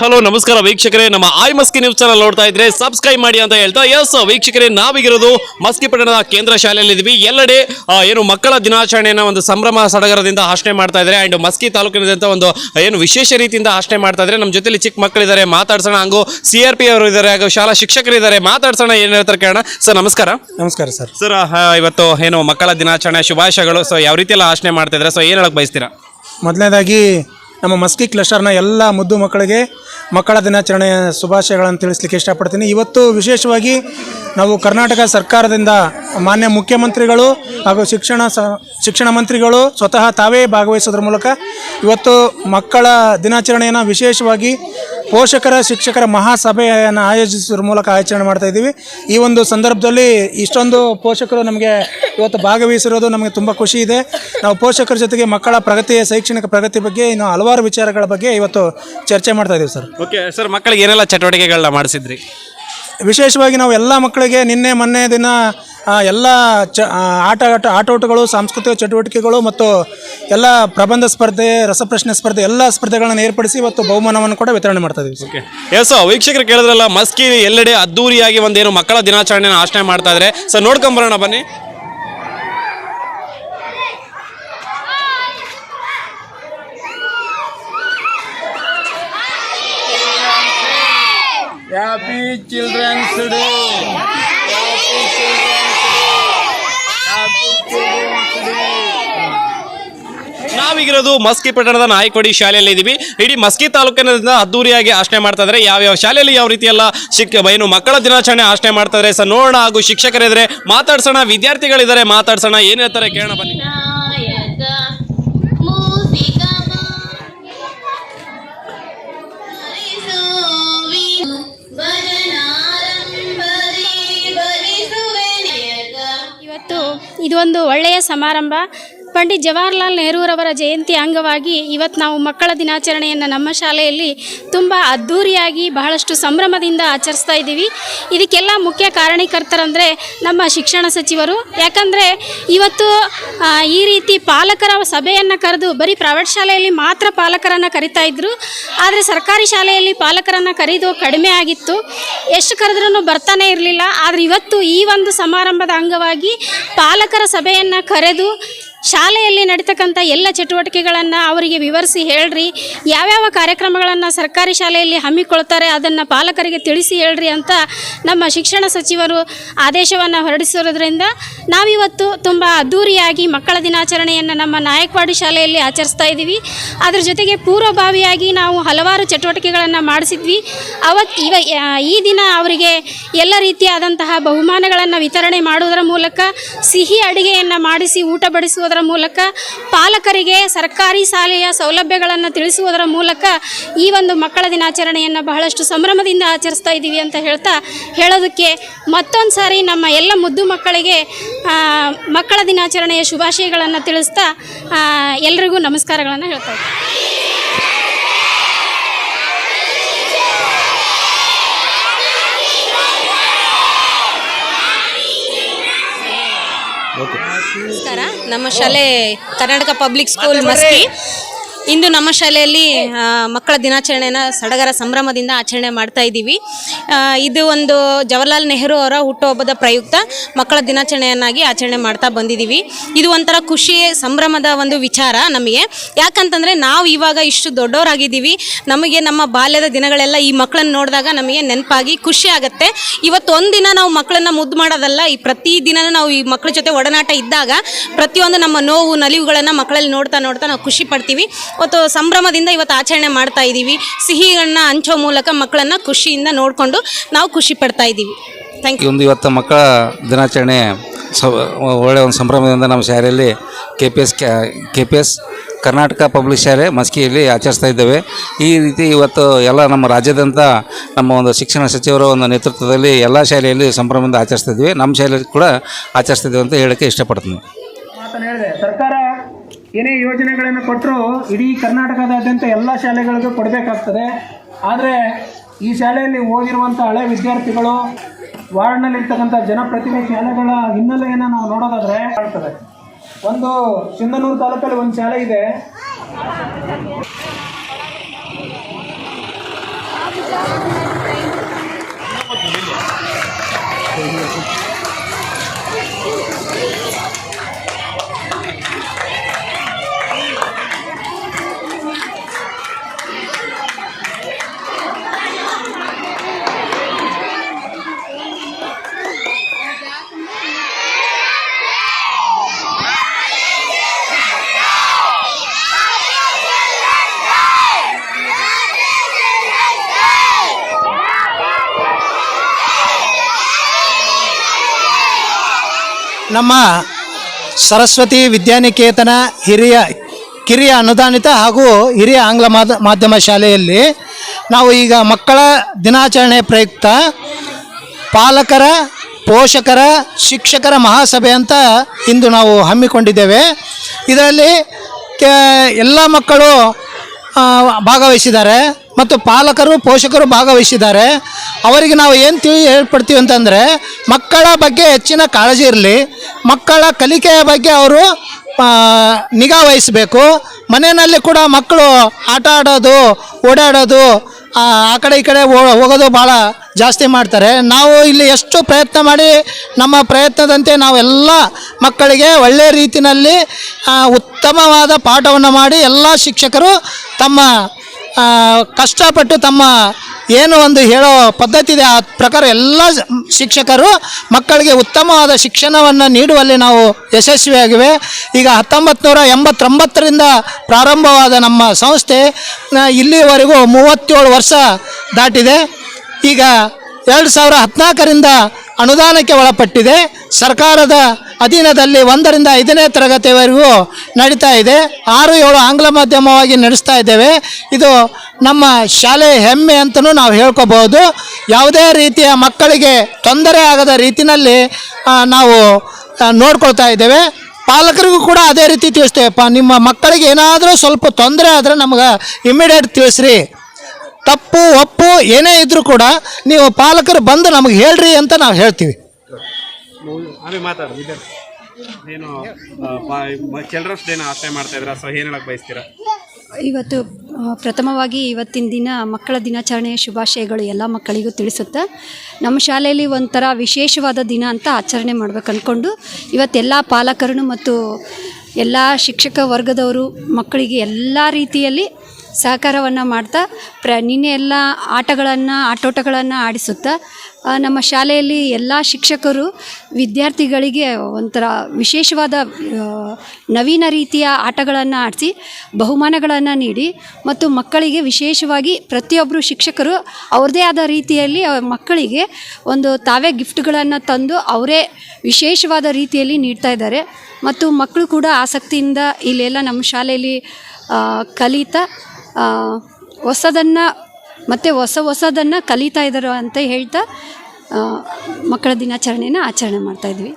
Hello ನಮಸ್ಕಾರ ವೀಕ್ಷಕರೇ. ನಮ್ಮ ಆಯ್ ಮಸ್ಕಿ ನ್ಯೂಸ್ ಚಾನಲ್ ನೋಡ್ತಾ ಇದ್ರೆ ಸಬ್ಸ್ಕ್ರೈಬ್ ಮಾಡಿ ಅಂತ ಹೇಳ್ತಾ. ಎಸ್ ವೀಕ್ಷಕರೇ ನಾವಿಗಿರೋದು ಮಸ್ಕಿ ಪಟ್ಟಣದ ಕೇಂದ್ರ ಶಾಲೆಯಲ್ಲಿ ಇದೀವಿ. ಎಲ್ಲೆಡೆ ಏನು ಮಕ್ಕಳ ದಿನಾಚರಣೆಯನ್ನ ಒಂದು ಸಂಭ್ರಮ ಸಡಗರದಿಂದ ಆಚರಣೆ ಮಾಡ್ತಾ ಇದ್ದಾರೆ ಅಂಡ್ ಮಸ್ಕಿ ತಾಲೂಕಿನದಂತ ಒಂದು ಏನು ವಿಶೇಷ ರೀತಿಯಿಂದ ಆಚರಣೆ ಮಾಡ್ತಾ ಇದ್ರೆ ನಮ್ಮ ಜೊತೆಲಿ ಚಿಕ್ಕ ಮಕ್ಕಳಿದ್ದಾರೆ. ಮಾತಾಡ್ಸೋಣ. ಹಂಗು ಸಿ ಆರ್ ಪಿ ಅವರು ಇದ್ದಾರೆ ಹಾಗೂ ಶಾಲಾ ಶಿಕ್ಷಕರಿದ್ದಾರೆ ಮಾತಾಡ್ಸೋಣ ಏನ್ ಹೇಳ್ತಾರೆ ಕೇಳೋಣ. ಸರ್ ನಮಸ್ಕಾರ. ನಮಸ್ಕಾರ ಸರ್ ಸರ್ ಇವತ್ತು ಏನು ಮಕ್ಕಳ ದಿನಾಚರಣೆ ಶುಭಾಶಯಗಳು. ಸೊ ಯಾವ ರೀತಿ ಎಲ್ಲ ಆಚರಣೆ ಮಾಡ್ತಾ ಇದ್ದಾರೆ ಸೊ ಏನ್ ಹೇಳಕ್ ಬಯಸ್ತೀರಾ? ಮೊದಲನೇದಾಗಿ ನಮ್ಮ ಮಸ್ಕಿ ಕ್ಲಸ್ಟರ್ನ ಎಲ್ಲ ಮುದ್ದು ಮಕ್ಕಳಿಗೆ ಮಕ್ಕಳ ದಿನಾಚರಣೆಯ ಶುಭಾಶಯಗಳನ್ನು ತಿಳಿಸ್ಲಿಕ್ಕೆ ಇಷ್ಟಪಡ್ತೀನಿ. ಇವತ್ತು ವಿಶೇಷವಾಗಿ ನಾವು ಕರ್ನಾಟಕ ಸರ್ಕಾರದಿಂದ ಮಾನ್ಯ ಮುಖ್ಯಮಂತ್ರಿಗಳು ಹಾಗೂ ಶಿಕ್ಷಣ ಶಿಕ್ಷಣ ಮಂತ್ರಿಗಳು ಸ್ವತಃ ತಾವೇ ಭಾಗವಹಿಸೋದ್ರ ಮೂಲಕ ಇವತ್ತು ಮಕ್ಕಳ ದಿನಾಚರಣೆಯನ್ನು ವಿಶೇಷವಾಗಿ ಪೋಷಕರ ಶಿಕ್ಷಕರ ಮಹಾಸಭೆಯನ್ನು ಆಯೋಜಿಸುವ ಮೂಲಕ ಆಚರಣೆ ಮಾಡ್ತಾ ಇದ್ದೀವಿ. ಈ ಒಂದು ಸಂದರ್ಭದಲ್ಲಿ ಇಷ್ಟೊಂದು ಪೋಷಕರು ನಮಗೆ ಇವತ್ತು ಭಾಗವಹಿಸಿರೋದು ನಮಗೆ ತುಂಬ ಖುಷಿ ಇದೆ. ನಾವು ಪೋಷಕರ ಜೊತೆಗೆ ಮಕ್ಕಳ ಪ್ರಗತಿ ಶೈಕ್ಷಣಿಕ ಪ್ರಗತಿ ಬಗ್ಗೆ ಇನ್ನು ಹಲವಾರು ವಿಚಾರಗಳ ಬಗ್ಗೆ ಇವತ್ತು ಚರ್ಚೆ ಮಾಡ್ತಾ ಇದ್ದೀವಿ ಸರ್. ಓಕೆ ಸರ್ ಮಕ್ಕಳಿಗೆ ಏನೆಲ್ಲ ಚಟುವಟಿಕೆಗಳನ್ನ ಮಾಡಿಸಿದ್ರಿ? ವಿಶೇಷವಾಗಿ ನಾವು ಎಲ್ಲ ಮಕ್ಕಳಿಗೆ ನಿನ್ನೆ ಮೊನ್ನೆ ದಿನ ಎಲ್ಲ ಚ ಆ, ಆಟ ಆಟ ಆಟೋಟಗಳು ಸಾಂಸ್ಕೃತಿಕ ಚಟುವಟಿಕೆಗಳು ಮತ್ತು ಎಲ್ಲ ಪ್ರಬಂಧ ಸ್ಪರ್ಧೆ ರಸಪ್ರಶ್ನೆ ಸ್ಪರ್ಧೆ ಎಲ್ಲ ಸ್ಪರ್ಧೆಗಳನ್ನು ಏರ್ಪಡಿಸಿ ಇವತ್ತು ಬಹುಮಾನವನ್ನು ಕೂಡ ವಿತರಣೆ ಮಾಡ್ತಾ ಇದ್ದೀವಿ ಓಕೆ ಎಸ್ ವೀಕ್ಷಕರು ಕೇಳಿದ್ರಲ್ಲ ಮಸ್ಕಿ ಎಲ್ಲೆಡೆ ಅದ್ದೂರಿಯಾಗಿ ಒಂದೇನು ಮಕ್ಕಳ ದಿನಾಚರಣೆನ ಆಚರಣೆ ಮಾಡ್ತಾ ಇದ್ದಾರೆ ಸೊ ನೋಡ್ಕೊಂಬರೋಣ ಬನ್ನಿ. Happy Children's Day. ನಾವೀಗಿರೋದು ಮಸ್ಕಿ ಪಟ್ಟಣದ ನಾಯಕವಾಡಿ ಶಾಲೆಯಲ್ಲಿ ಇದೀವಿ. ಇಡೀ ಮಸ್ಕಿ ತಾಲೂಕಿನಿಂದ ಅದ್ದೂರಿಯಾಗಿ ಆಚರಣೆ ಮಾಡ್ತಾ ಇದ್ದಾರೆ ಯಾವ್ಯಾವ ಶಾಲೆಯಲ್ಲಿ ಯಾವ ರೀತಿ ಎಲ್ಲ ಶಿಕ್ಷ ಏನು ಮಕ್ಕಳ ದಿನಾಚರಣೆ ಆಚರಣೆ ಮಾಡ್ತಾ ಇದ್ದಾರೆ ಸರ್ ನೋಡೋಣ ಹಾಗೂ ಶಿಕ್ಷಕರಿದ್ದಾರೆ ಮಾತಾಡ್ಸೋಣ. ವಿದ್ಯಾರ್ಥಿಗಳಿದ್ದಾರೆ ಮಾತಾಡ್ಸೋಣ. ಏನು ಹೇಳ್ತಾರೆ? ಕೇಳೋಣ ಬನ್ನಿ. ಇವತ್ತು ಇದು ಒಂದು ಒಳ್ಳೆಯ ಸಮಾರಂಭ. ಪಂಡಿತ್ ಜವಾಹರ್ಲಾಲ್ ನೆಹರೂರವರ ಜಯಂತಿ ಅಂಗವಾಗಿ ಇವತ್ತು ನಾವು ಮಕ್ಕಳ ದಿನಾಚರಣೆಯನ್ನು ನಮ್ಮ ಶಾಲೆಯಲ್ಲಿ ತುಂಬ ಅದ್ಧೂರಿಯಾಗಿ ಬಹಳಷ್ಟು ಸಂಭ್ರಮದಿಂದ ಆಚರಿಸ್ತಾ ಇದ್ದೀವಿ. ಇದಕ್ಕೆಲ್ಲ ಮುಖ್ಯ ಕಾರಣೀಕರ್ತರಂದರೆ ನಮ್ಮ ಶಿಕ್ಷಣ ಸಚಿವರು. ಯಾಕಂದರೆ ಇವತ್ತು ಈ ರೀತಿ ಪಾಲಕರ ಸಭೆಯನ್ನು ಕರೆದು ಬರೀ ಪ್ರೈವೇಟ್ ಶಾಲೆಯಲ್ಲಿ ಮಾತ್ರ ಪಾಲಕರನ್ನು ಕರಿತಾ ಇದ್ದರು ಆದರೆ ಸರ್ಕಾರಿ ಶಾಲೆಯಲ್ಲಿ ಪಾಲಕರನ್ನು ಕರೆದು ಕಡಿಮೆ ಆಗಿತ್ತು. ಎಷ್ಟು ಕರೆದ್ರೂ ಬರ್ತಾನೆ ಇರಲಿಲ್ಲ. ಆದರೆ ಇವತ್ತು ಈ ಒಂದು ಸಮಾರಂಭದ ಅಂಗವಾಗಿ ಪಾಲಕರ ಸಭೆಯನ್ನು ಕರೆದು ಶಾಲೆಯಲ್ಲಿ ನಡೀತಕ್ಕಂಥ ಎಲ್ಲ ಚಟುವಟಿಕೆಗಳನ್ನು ಅವರಿಗೆ ವಿವರಿಸಿ ಹೇಳ್ರಿ, ಯಾವ್ಯಾವ ಕಾರ್ಯಕ್ರಮಗಳನ್ನು ಸರ್ಕಾರಿ ಶಾಲೆಯಲ್ಲಿ ಹಮ್ಮಿಕೊಳ್ತಾರೆ ಅದನ್ನು ಪಾಲಕರಿಗೆ ತಿಳಿಸಿ ಹೇಳ್ರಿ ಅಂತ ನಮ್ಮ ಶಿಕ್ಷಣ ಸಚಿವರು ಆದೇಶವನ್ನು ಹೊರಡಿಸಿರೋದ್ರಿಂದ ನಾವಿವತ್ತು ತುಂಬ ಅದ್ಧೂರಿಯಾಗಿ ಮಕ್ಕಳ ದಿನಾಚರಣೆಯನ್ನು ನಮ್ಮ ನಾಯಕವಾಡಿ ಶಾಲೆಯಲ್ಲಿ ಆಚರಿಸ್ತಾ ಇದ್ದೀವಿ. ಅದ್ರ ಜೊತೆಗೆ ಪೂರ್ವಭಾವಿಯಾಗಿ ನಾವು ಹಲವಾರು ಚಟುವಟಿಕೆಗಳನ್ನು ಮಾಡಿಸಿದ್ವಿ. ಅವತ್ತು ಇವ ಈ ದಿನ ಅವರಿಗೆ ಎಲ್ಲ ರೀತಿಯಾದಂತಹ ಬಹುಮಾನಗಳನ್ನು ವಿತರಣೆ ಮಾಡುವುದರ ಮೂಲಕ ಸಿಹಿ ಅಡುಗೆಯನ್ನು ಮಾಡಿಸಿ ಊಟ ಬಡಿಸುವುದರ ಮೂಲಕ ಪಾಲಕರಿಗೆ ಸರ್ಕಾರಿ ಶಾಲೆಯ ಸೌಲಭ್ಯಗಳನ್ನು ತಿಳಿಸುವುದರ ಮೂಲಕ ಈ ಒಂದು ಮಕ್ಕಳ ದಿನಾಚರಣೆಯನ್ನು ಬಹಳಷ್ಟು ಸಂಭ್ರಮದಿಂದ ಆಚರಿಸ್ತಾ ಇದ್ದೀವಿ ಅಂತ ಹೇಳ್ತಾ ಹೇಳೋದಕ್ಕೆ ಮತ್ತೊಂದು ಸಾರಿ ನಮ್ಮ ಎಲ್ಲ ಮುದ್ದು ಮಕ್ಕಳಿಗೆ ಮಕ್ಕಳ ದಿನಾಚರಣೆಯ ಶುಭಾಶಯಗಳನ್ನು ತಿಳಿಸ್ತಾ ಎಲ್ರಿಗೂ ನಮಸ್ಕಾರಗಳನ್ನು ಹೇಳ್ತಾ ಇದ್ದೀನಿ. ನಮಸ್ಕಾರ ನಮ್ಮ ಶಾಲೆ ಕರ್ನಾಟಕ ಪಬ್ಲಿಕ್ ಸ್ಕೂಲ್ ಮಸ್ಕಿ ಇಂದು ನಮ್ಮ ಶಾಲೆಯಲ್ಲಿ ಮಕ್ಕಳ ದಿನಾಚರಣೆನ ಸಡಗರ ಸಂಭ್ರಮದಿಂದ ಆಚರಣೆ ಮಾಡ್ತಾ ಇದ್ದೀವಿ. ಇದು ಒಂದು ಜವಹರ್ಲಾಲ್ ನೆಹರು ಅವರ ಹುಟ್ಟುಹಬ್ಬದ ಪ್ರಯುಕ್ತ ಮಕ್ಕಳ ದಿನಾಚರಣೆಯನ್ನಾಗಿ ಆಚರಣೆ ಮಾಡ್ತಾ ಬಂದಿದ್ದೀವಿ. ಇದು ಒಂಥರ ಖುಷಿ ಸಂಭ್ರಮದ ಒಂದು ವಿಚಾರ ನಮಗೆ. ಯಾಕಂತಂದರೆ ನಾವು ಇವಾಗ ಇಷ್ಟು ದೊಡ್ಡವರಾಗಿದ್ದೀವಿ. ನಮಗೆ ನಮ್ಮ ಬಾಲ್ಯದ ದಿನಗಳೆಲ್ಲ ಈ ಮಕ್ಕಳನ್ನ ನೋಡಿದಾಗ ನಮಗೆ ನೆನಪಾಗಿ ಖುಷಿ ಆಗುತ್ತೆ. ಇವತ್ತು ಒಂದಿನ ನಾವು ಮಕ್ಕಳನ್ನ ಮುದ್ದು ಮಾಡೋದಲ್ಲ, ಈ ಪ್ರತಿ ದಿನ ನಾವು ಈ ಮಕ್ಕಳ ಜೊತೆ ಒಡನಾಟ ಇದ್ದಾಗ ಪ್ರತಿಯೊಂದು ನಮ್ಮ ನೋವು, ನಲಿವುಗಳನ್ನು ಮಕ್ಕಳಲ್ಲಿ ನೋಡ್ತಾ ನೋಡ್ತಾ ನಾವು ಖುಷಿ ಪಡ್ತೀವಿ. ಇವತ್ತು ಸಂಭ್ರಮದಿಂದ ಇವತ್ತು ಆಚರಣೆ ಮಾಡ್ತಾ ಇದ್ದೀವಿ. ಸಿಹಿಗಳನ್ನ ಹಂಚೋ ಮೂಲಕ ಮಕ್ಕಳನ್ನು ಖುಷಿಯಿಂದ ನೋಡಿಕೊಂಡು ನಾವು ಖುಷಿ ಪಡ್ತಾ ಇದ್ದೀವಿ. ಥ್ಯಾಂಕ್ ಯು ಒಂದು ಇವತ್ತು ಮಕ್ಕಳ ದಿನಾಚರಣೆ ಸ ಒಳ್ಳೆಯ ಒಂದು ಸಂಭ್ರಮದಿಂದ ನಮ್ಮ ಶಾಲೆಯಲ್ಲಿ K P S K P S Karnataka public ಶಾಲೆ ಮಸ್ಕಿಯಲ್ಲಿ ಆಚರಿಸ್ತಾ ಇದ್ದೇವೆ. ಈ ರೀತಿ ಇವತ್ತು ಎಲ್ಲ ನಮ್ಮ ರಾಜ್ಯದಂಥ ನಮ್ಮ ಒಂದು ಶಿಕ್ಷಣ ಸಚಿವರ ಒಂದು ನೇತೃತ್ವದಲ್ಲಿ ಎಲ್ಲ ಶಾಲೆಯಲ್ಲಿ ಸಂಭ್ರಮದಿಂದ ಆಚರಿಸ್ತಾ ಇದ್ವಿ ನಮ್ಮ ಶಾಲೆಯಲ್ಲಿ ಕೂಡ ಆಚರಿಸ್ತಿದ್ದೀವಿ ಅಂತ ಹೇಳೋಕ್ಕೆ ಇಷ್ಟಪಡ್ತೀನಿ. ಸರ್ಕಾರ ಏನೇ ಯೋಜನೆಗಳನ್ನು ಕೊಟ್ಟರು ಇಡೀ ಕರ್ನಾಟಕದಾದ್ಯಂತ ಎಲ್ಲ ಶಾಲೆಗಳಿಗೂ ಕೊಡಬೇಕಾಗ್ತದೆ. ಆದರೆ ಈ ಶಾಲೆಯಲ್ಲಿ ಓದಿರುವಂಥ ಹಳೆ ವಿದ್ಯಾರ್ಥಿಗಳು, ವಾರ್ಡ್ನಲ್ಲಿರ್ತಕ್ಕಂಥ ಶಾಲೆಗಳ ಹಿನ್ನೆಲೆಯನ್ನು ನಾವು ನೋಡೋದಾದರೆ ಆಗ್ತದೆ. ಒಂದು ಸಿಂಧನೂರು ತಾಲೂಕಲ್ಲಿ ಒಂದು ಶಾಲೆ ಇದೆ. ನಮ್ಮ ಸರಸ್ವತಿ ವಿದ್ಯಾನಿಕೇತನ ಹಿರಿಯ, ಕಿರಿಯ ಅನುದಾನಿತ ಹಾಗೂ ಹಿರಿಯ ಆಂಗ್ಲ ಮಾಧ್ಯಮ ಶಾಲೆಯಲ್ಲಿ ನಾವು ಈಗ ಮಕ್ಕಳ ದಿನಾಚರಣೆ ಪ್ರಯುಕ್ತ ಪಾಲಕರ, ಪೋಷಕರ, ಶಿಕ್ಷಕರ ಮಹಾಸಭೆ ಅಂತ ಇಂದು ನಾವು ಹಮ್ಮಿಕೊಂಡಿದ್ದೇವೆ. ಇದರಲ್ಲಿ ಕೆ, ಎಲ್ಲ ಮಕ್ಕಳು ಭಾಗವಹಿಸಿದ್ದಾರೆ. ಮತ್ತು ಪಾಲಕರು, ಪೋಷಕರು ಭಾಗವಹಿಸಿದ್ದಾರೆ. ಅವರಿಗೆ ನಾವು ಏನು ತಿಳಿ ಹೇಳ್ಪಡ್ತೀವಿ ಅಂತಂದರೆ, ಮಕ್ಕಳ ಬಗ್ಗೆ ಹೆಚ್ಚಿನ ಕಾಳಜಿ ಇರಲಿ. ಮಕ್ಕಳ ಕಲಿಕೆಯ ಬಗ್ಗೆ ಅವರು ನಿಗಾ ವಹಿಸಬೇಕು. ಮನೆಯಲ್ಲಿ ಕೂಡ ಮಕ್ಕಳು ಆಟ ಆಡೋದು, ಓಡಾಡೋದು, ಆ ಕಡೆ ಈ ಕಡೆ ಹೋಗೋದು ಭಾಳ ಜಾಸ್ತಿ ಮಾಡ್ತಾರೆ. ನಾವು ಇಲ್ಲಿ ಎಷ್ಟು ಪ್ರಯತ್ನ ಮಾಡಿ, ನಮ್ಮ ಪ್ರಯತ್ನದಂತೆ ನಾವೆಲ್ಲ ಮಕ್ಕಳಿಗೆ ಒಳ್ಳೆಯ ರೀತಿಯಲ್ಲಿ ಉತ್ತಮವಾದ ಪಾಠವನ್ನು ಮಾಡಿ ಎಲ್ಲ ಶಿಕ್ಷಕರು ತಮ್ಮ ಕಷ್ಟಪಟ್ಟು ತಮ್ಮ ಏನು ಒಂದು ಹೇಳೋ ಪದ್ಧತಿ ಇದೆ, ಆ ಪ್ರಕಾರ ಎಲ್ಲ ಶಿಕ್ಷಕರು ಮಕ್ಕಳಿಗೆ ಉತ್ತಮವಾದ ಶಿಕ್ಷಣವನ್ನು ನೀಡುವಲ್ಲಿ ನಾವು ಯಶಸ್ವಿಯಾಗಿವೆ. ಈಗ ಹತ್ತೊಂಬತ್ತು ನೂರ ಎಂಬತ್ತೊಂಬತ್ತರಿಂದ ಪ್ರಾರಂಭವಾದ ನಮ್ಮ ಸಂಸ್ಥೆ ಇಲ್ಲಿವರೆಗೂ ಮೂವತ್ತೇಳು ವರ್ಷ ದಾಟಿದೆ. ಈಗ ಎರಡು ಸಾವಿರ ಹದಿನಾಲ್ಕರಿಂದ ಅನುದಾನಕ್ಕೆ ಒಳಪಟ್ಟಿದೆ. ಸರ್ಕಾರದ ಅಧೀನದಲ್ಲಿ ಒಂದರಿಂದ ಐದನೇ ತರಗತಿವರೆಗೂ ನಡೀತಾ ಇದೆ. ಆರು ಏಳು ಆಂಗ್ಲ ಮಾಧ್ಯಮವಾಗಿ ನಡೆಸ್ತಾ ಇದ್ದೇವೆ. ಇದು ನಮ್ಮ ಶಾಲೆ ಹೆಮ್ಮೆ ಅಂತಲೂ ನಾವು ಹೇಳ್ಕೋಬಹುದು. ಯಾವುದೇ ರೀತಿಯ ಮಕ್ಕಳಿಗೆ ತೊಂದರೆ ಆಗದ ರೀತಿಯಲ್ಲಿ ನಾವು ನೋಡ್ಕೊಳ್ತಾ ಇದ್ದೇವೆ. ಪಾಲಕರಿಗೂ ಕೂಡ ಅದೇ ರೀತಿ ತಿಳಿಸ್ತೇವೆಪ್ಪ. ನಿಮ್ಮ ಮಕ್ಕಳಿಗೆ ಏನಾದರೂ ಸ್ವಲ್ಪ ತೊಂದರೆ ಆದರೆ ನಮ್ಗೆ ಇಮ್ಮಿಡಿಯೇಟ್ ತಿಳಿಸ್ರಿ. ತಪ್ಪು ಒಪ್ಪು ಏನೇ ಇದ್ರೂ ಕೂಡ ನೀವು ಪಾಲಕರು ಬಂದು ನಮಗೆ ಹೇಳ್ರಿ ಅಂತ ನಾವು ಹೇಳ್ತೀವಿ. ಆಮೇಲೆ ಮಾತಾಡು ಏನು ಚಿಲ್ಡ್ರನ್ಸ್ ಡೇನ ಆಚರಣೆ ಮಾಡ್ತಾ ಇದ್ರ ಸೊ ಏನ್ ಹೇಳಕ್ ಬಯಸ್ತೀರಾ? ಇವತ್ತು ಪ್ರಥಮವಾಗಿ ಇವತ್ತಿನ ದಿನ ಮಕ್ಕಳ ದಿನಾಚರಣೆಯ ಶುಭಾಶಯಗಳು ಎಲ್ಲ ಮಕ್ಕಳಿಗೂ ತಿಳಿಸುತ್ತೆ. ನಮ್ಮ ಶಾಲೆಯಲ್ಲಿ ಒಂಥರ ವಿಶೇಷವಾದ ದಿನ ಅಂತ ಆಚರಣೆ ಮಾಡ್ಬೇಕು ಅಂದ್ಕೊಂಡು ಇವತ್ತೆಲ್ಲ ಪಾಲಕರನ್ನು ಮತ್ತು ಎಲ್ಲ ಶಿಕ್ಷಕ ವರ್ಗದವರು ಮಕ್ಕಳಿಗೆ ಎಲ್ಲ ರೀತಿಯಲ್ಲಿ ಸಹಕಾರವನ್ನು ಮಾಡ್ತಾ ಪ್ರ, ನಿನ್ನೆ ಎಲ್ಲ ಆಟಗಳನ್ನು, ಆಟೋಟಗಳನ್ನು ಆಡಿಸುತ್ತಾ ನಮ್ಮ ಶಾಲೆಯಲ್ಲಿ ಎಲ್ಲ ಶಿಕ್ಷಕರು ವಿದ್ಯಾರ್ಥಿಗಳಿಗೆ ಒಂಥರ ವಿಶೇಷವಾದ ನವೀನ ರೀತಿಯ ಆಟಗಳನ್ನು ಆಡಿಸಿ ಬಹುಮಾನಗಳನ್ನು ನೀಡಿ ಮತ್ತು ಮಕ್ಕಳಿಗೆ ವಿಶೇಷವಾಗಿ ಪ್ರತಿಯೊಬ್ಬರು ಶಿಕ್ಷಕರು ಅವ್ರದ್ದೇ ಆದ ರೀತಿಯಲ್ಲಿ ಮಕ್ಕಳಿಗೆ ಒಂದು ತಾವೇ ಗಿಫ್ಟ್ಗಳನ್ನು ತಂದು ಅವರೇ ವಿಶೇಷವಾದ ರೀತಿಯಲ್ಲಿ ನೀಡ್ತಾ ಇದ್ದಾರೆ. ಮತ್ತು ಮಕ್ಕಳು ಕೂಡ ಆಸಕ್ತಿಯಿಂದ ಇಲ್ಲೆಲ್ಲ ನಮ್ಮ ಶಾಲೆಯಲ್ಲಿ ಕಲಿತ ಹೊಸದನ್ನು ಮತ್ತು ಹೊಸ ಹೊಸದನ್ನು ಕಲಿತಾ ಇದ್ದಾರೆ ಅಂತ ಹೇಳ್ತಾ ಮಕ್ಕಳ ದಿನಾಚರಣೆಯನ್ನು ಆಚರಣೆ ಮಾಡ್ತಾಯಿದ್ವಿ